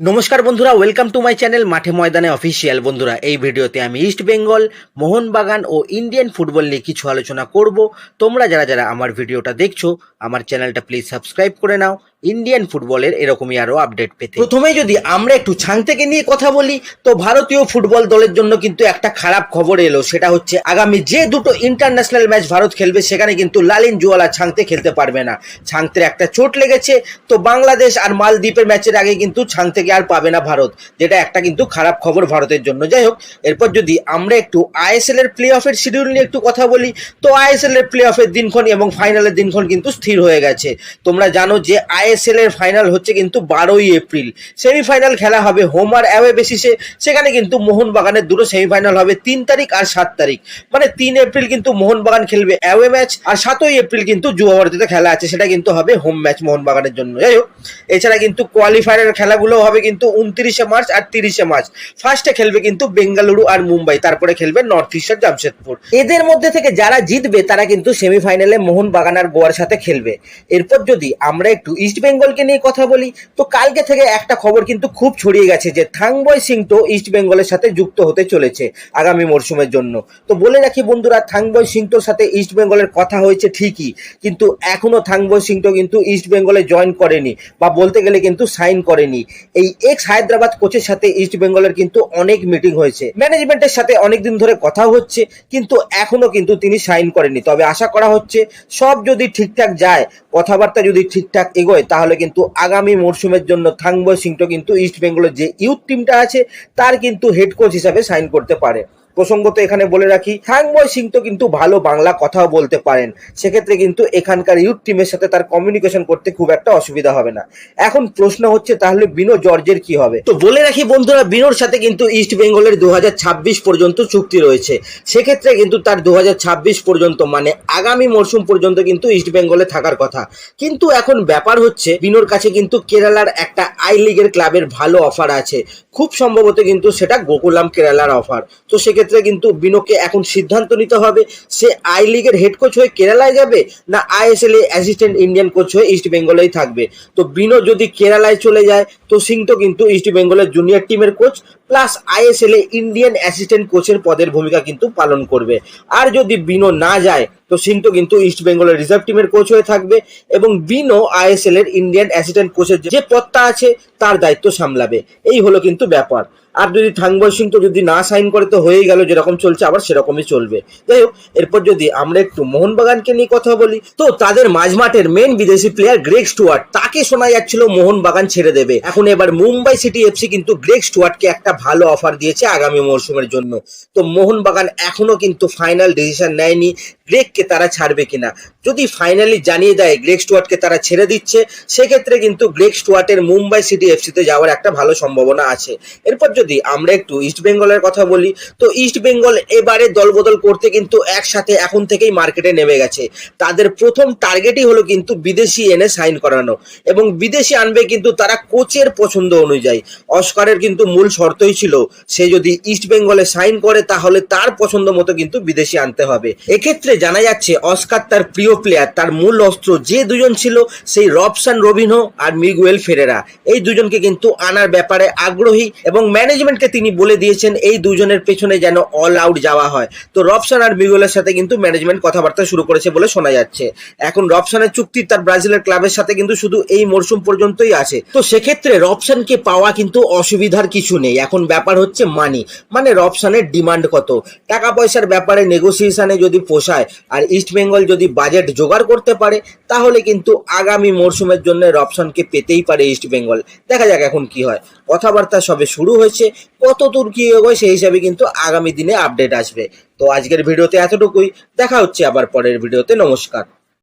নমস্কার বন্ধুরা welcome to my channel মাঠে ময়দানে অফিসিয়াল বন্ধুরা, এই ভিডিওতে আমি ইস্ট বেঙ্গল মোহনবাগান ও ইন্ডিয়ান ফুটবল নিয়ে কিছু আলোচনা করব। তোমরা যারা যারা আমার ভিডিওটা দেখছ, আমার চ্যানেলটা প্লিজ সাবস্ক্রাইব করে নাও। ইন্ডিয়ান ফুটবলের এরকমই আরও আপডেট পেতে। প্রথমে যদি আমরা একটু ছাং থেকে নিয়ে কথা বলি, তো ভারতীয় ফুটবল দলের জন্য কিন্তু একটা খারাপ খবর এলো, সেটা হচ্ছে আগামী যে দুটো ইন্টারন্যাশনাল ম্যাচ ভারত খেলবে, সেখানে কিন্তু লালিন জুয়ালা ছাংতে খেলতে পারবে না। ছাংতের একটা চোট লেগেছে, তো বাংলাদেশ আর মালদ্বীপের ম্যাচের আগে কিন্তু ছাং থেকে আর পাবে না ভারত, যেটা একটা কিন্তু খারাপ খবর ভারতের জন্য। যাই হোক, এরপর যদি আমরা একটু আইএসএল এর প্লে অফের শিডিউল নিয়ে একটু কথা বলি, তো আইএসএল এর প্লে অফের দিনক্ষণ এবং ফাইনালের দিনক্ষণ কিন্তু স্থির হয়ে গেছে। তোমরা জানো যে আইএসএল এর ফাইনাল হচ্ছে কিন্তু বারোই এপ্রিল। সেমিফাইনাল খেলা হবে হোম আর অ্যাওয়ে বেসিসে সেখানে কিন্তু মোহনবাগানের দুটো সেমিফাইনাল হবে তিন তারিখ আর সাত তারিখ। মানে তিন এপ্রিল কিন্তু মোহনবাগান খেলবে অ্যাওয়ে ম্যাচ, আর সাতই এপ্রিল কিন্তু যুব ভারতীতে খেলা আছে, সেটা কিন্তু হবে হোম ম্যাচ মোহনবাগানের জন্য। যাই হোক, এছাড়া কিন্তু কোয়ালিফায়ারের খেলাগুলো হবে কিন্তু উনত্রিশে মার্চ আর তিরিশে মার্চ। ফার্স্টে খেলবে কিন্তু বেঙ্গালুরু আর মুম্বাই, তারপরে খেলবে নর্থ ইস্ট আর জামশেদপুর এদের মধ্যে থেকে যারা জিতবে, তারা কিন্তু সেমিফাইনালে মোহনবাগান আর গোয়ার সাথে খেলবে। এরপর যদি আমরা একটু ইস্ট বেঙ্গলকে নিয়ে কথা বলি, তো কালকে থেকে একটা খবর কিন্তু খুব ছড়িয়ে গেছে যে থাংবয় সিংটো ইস্ট বেঙ্গলের সাথে যুক্ত হতে চলেছে আগামী মরশুমের জন্য। তো বলে রাখি বন্ধুরা, থাংবয় সিংটোর সাথে ইস্ট বেঙ্গলের কথা হয়েছে ঠিকই, কিন্তু এখনও থাংবয় সিংটো কিন্তু ইস্ট বেঙ্গলে জয়েন করেনি বা বলতে গেলে কিন্তু সাইন করেনি। এই এক্স হায়দ্রাবাদ কোচের সাথে ইস্ট বেঙ্গলের কিন্তু অনেক মিটিং হয়েছে। ম্যানেজমেন্টের সাথে অনেকদিন ধরে কথা হচ্ছে, কিন্তু এখনও কিন্তু তিনি সাইন করেনি তবে আশা করা হচ্ছে, সব যদি ঠিকঠাক যায়, কথাবার্তা যদি ঠিকঠাক এগোয়, তাহলে কিন্তু আগামী মরশুমের জন্য থাংবয় সিংটো কিন্তু ইস্ট বেঙ্গলের যে ইউথ টিমটা আছে, তার কিন্তু হেড কোচ হিসাবে সাইন করতে পারে। প্রসঙ্গত এখানে বলে রাখি থাংবয় সিং তো কিন্তু ভালো বাংলা কথাও বলতে পারেন। সেক্ষেত্রে কিন্তু এখানকার ইউথ টিমের সাথে তার কমিউনিকেশন করতে খুব একটা অসুবিধা হবে না। এখন প্রশ্ন হচ্ছে, তাহলে বিনো জর্জের কি হবে? তো বলে রাখি বন্ধুরা, বিনোর সাথে কিন্তু ইস্ট বেঙ্গলের দু হাজার ছাব্বিশ পর্যন্ত চুক্তি রয়েছে। সেক্ষেত্রে কিন্তু তার দু হাজার ছাব্বিশ পর্যন্ত মানে আগামী মরশুম পর্যন্ত কিন্তু ইস্ট বেঙ্গলে থাকার কথা। কিন্তু এখন ব্যাপার হচ্ছে, বিনোর কাছে কিন্তু কেরালার একটা আই লিগের ক্লাবের ভালো অফার আছে। খুব সম্ভবত কিন্তু সেটা গোকুলাম কেরালার অফার। তো সেক্ষেত্রে কিন্তু বিনোকে এখন সিদ্ধান্ত নিতে হবে, সে আই লিগের হেড কোচ হয়ে কেরালায় যাবে না আইএসএল এ অ্যাসিস্ট্যান্ট ইন্ডিয়ান কোচ হয়ে ইস্ট বেঙ্গলেই থাকবে? তো বিনো যদি কেরালায় চলে যায়, তো সিং তো কিন্তু ইস্ট বেঙ্গলের জুনিয়র টিমের কোচ প্লাস আইএসএল এ ইন্ডিয়ান অ্যাসিস্ট্যান্ট কোচের পদের ভূমিকা কিন্তু পালন করবে। আর যদি বিনো না যায়, তো সিং তো কিন্তু ইস্ট বেঙ্গলের রিজার্ভ টিমের কোচ হয়ে থাকবে এবং বিনো আইএসএল এর ইন্ডিয়ান অ্যাসিস্ট্যান্ট কোচের যে পদটা আছে, তার দায়িত্ব সামলাবে। এই হলো কিন্তু ব্যাপার। আর যদি থাংবয় সিং তো যদি না সাইন করে, তো হয়েই গেল, যেরকম চলছে, আবার সেরকমই চলবে। যাই হোক, এরপর যদি আমরা একটু মোহনবাগানকে নিয়ে কথা বলি, তো তাদের মাঝমাঠের মেন বিদেশি প্লেয়ার গ্রেগ স্টুয়ার্ট, তাকে শোনা যাচ্ছিল মোহনবাগান ছেড়ে দেবে। এখন এবার মুম্বাই সিটি এফসি কিন্তু গ্রেগ স্টুয়ার্টকে একটা ভালো অফার দিয়েছে আগামী মরশুমের জন্য। তো মোহনবাগান এখনও কিন্তু ফাইনাল ডিসিশন নেয়নি, গ্রেগকে তারা ছাড়বে কিনা। যদি ফাইনালি জানিয়ে দেয় গ্রেগ স্টুয়ার্টকে তারা ছেড়ে দিচ্ছে, সেক্ষেত্রে কিন্তু গ্রেগ স্টুয়ার্টের মুম্বাই সিটি এফসিতে যাওয়ার একটা ভালো সম্ভাবনা আছে। এরপর যদি আমরা একটু ইস্ট বেঙ্গলের কথা বলি, তো ইস্ট বেঙ্গল এবারে দলবদল করতে কিন্তু একসাথে এখন থেকেই মার্কেটে নেমে গেছে। তাদের প্রথম টার্গেটই হলো কিন্তু বিদেশি এনে সাইন করানো এবং বিদেশি আনবে কিন্তু তারা কোচের পছন্দ অনুযায়ী। অস্কারের কিন্তু মূল শর্তই ছিল, সে যদি ইস্ট বেঙ্গলে সাইন করে তাহলে তার পছন্দ মতো কিন্তু বিদেশি আনতে হবে। এক্ষেত্রে জানা যাচ্ছে অস্কার তার প্রিয় প্লেয়ার তার মূল অস্ত্র যে দুজন ছিল, সেই রবসান রবিনহো আর মিগুয়েল ফেরেরা। এই দুজনকে কিন্তু আনার ব্যাপারে আগ্রহী এবং ম্যানেজমেন্টকে তিনি বলে দিয়েছেন, এই দুজনের পেছনে যেন অল আউট যাওয়া হয়। তো রবসান আর মিগুয়েলের সাথে কিন্তু ম্যানেজমেন্ট কথাবার্তা শুরু করেছে বলে শোনা যাচ্ছে। এখন রবসানের চুক্তি তার ব্রাজিলের ক্লাবের সাথে কিন্তু শুধু এই মরশুম পর্যন্তই আছে। তো সেক্ষেত্রে রবসানকে পাওয়া কিন্তু অসুবিধার কিছু নেই। এখন ব্যাপার হচ্ছে মানি মানে রবসানের ডিমান্ড কত? টাকা পয়সার ব্যাপারে নেগোসিয়েশনে যদি পোষায় আর ইস্ট বেঙ্গল যদি বাজেট জোগাড় করতে পারে, তাহলে কিন্তু আগামী মরশুমের জন্য রবসানকে পেতেই পারে ইস্ট বেঙ্গল দেখা যাক এখন কি হয়। কথাবার্তা সবে শুরু হয়েছে, কত দূর কি এগোয় সেই হিসাবে কিন্তু আগামী দিনে আপডেট আসবে। তো আজকের ভিডিওতে এতটুকুই, দেখা হচ্ছে আবার পরের ভিডিওতে, নমস্কার।